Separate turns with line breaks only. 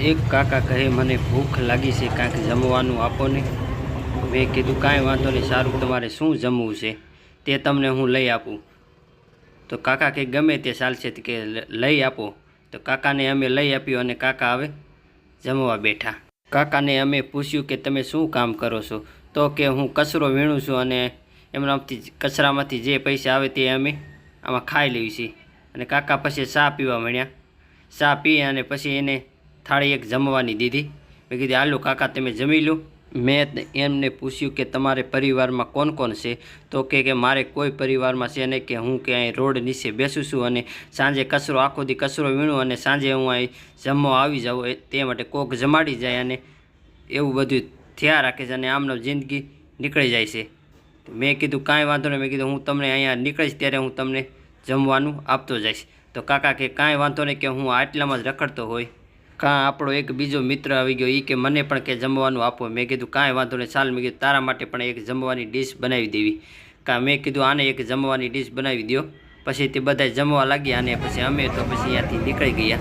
એક કાકા કહે, મને ભૂખ લાગી છે કાંઈક જમવાનું આપો ને મેં કીધું, કાંઈ વાંધો નહીં, સારું, તમારે શું જમવું છે? તે તમને હું લઈ આપું. તો કાકા કે, ગમે તે ચાલશે કે લઈ આપો. તો કાકાને અમે લઈ આપ્યું અને કાકા હવે જમવા બેઠા. કાકાને અમે પૂછ્યું કે, તમે શું કામ કરો છો? તો કે, હું કચરો વીણું છું અને એમનામાંથી કચરામાંથી જે પૈસા આવે તે અમે આમાં ખાઈ લઈએ છીએ અને કાકા પછી ચા પીવા મળ્યા ચા પી અને પછી એને થાળી એક જમવાની દીધી. મેં કીધી, હાલો કાકા, તમે જમી લો. મેં એમને પૂછ્યું કે, તમારે પરિવારમાં કોણ કોણ છે? તો કે કે, મારે કોઈ પરિવારમાં છે નહીં કે હું કે અહીં રોડ નીચે બેસું છું અને સાંજે કચરો, આખો દી કચરો વીણું અને સાંજે હું અહીં જમવા આવી જાઉં તે માટે કોક જમાડી જાય અને એવું બધું થયા રાખે છે અને આમનો જિંદગી નીકળી જાય છે. મેં કીધું, કાંઈ વાંધો નહીં. મેં કીધું, હું તમને અહીંયા નીકળીશ ત્યારે હું તમને જમવાનું આપતો જઈશ. તો કાકા કે, કાંઈ વાંધો નહીં કે હું આટલામાં જ રખડતો હોય. કાં આપણો એક બીજો મિત્ર આવી ગયો એ કે મને પણ કે જમવાનું આપો. મેં કીધું, કાંઈ વાંધો નહીં, ચાલ. મેં કીધું, તારા માટે પણ એક જમવાની ડીશ બનાવી દેવી. કાં મેં કીધું, આને એક જમવાની ડીશ બનાવી દો પછી તે બધા જમવા લાગ્યા અને પછી અમે તો પછી અહીંયાથી નીકળી ગયા.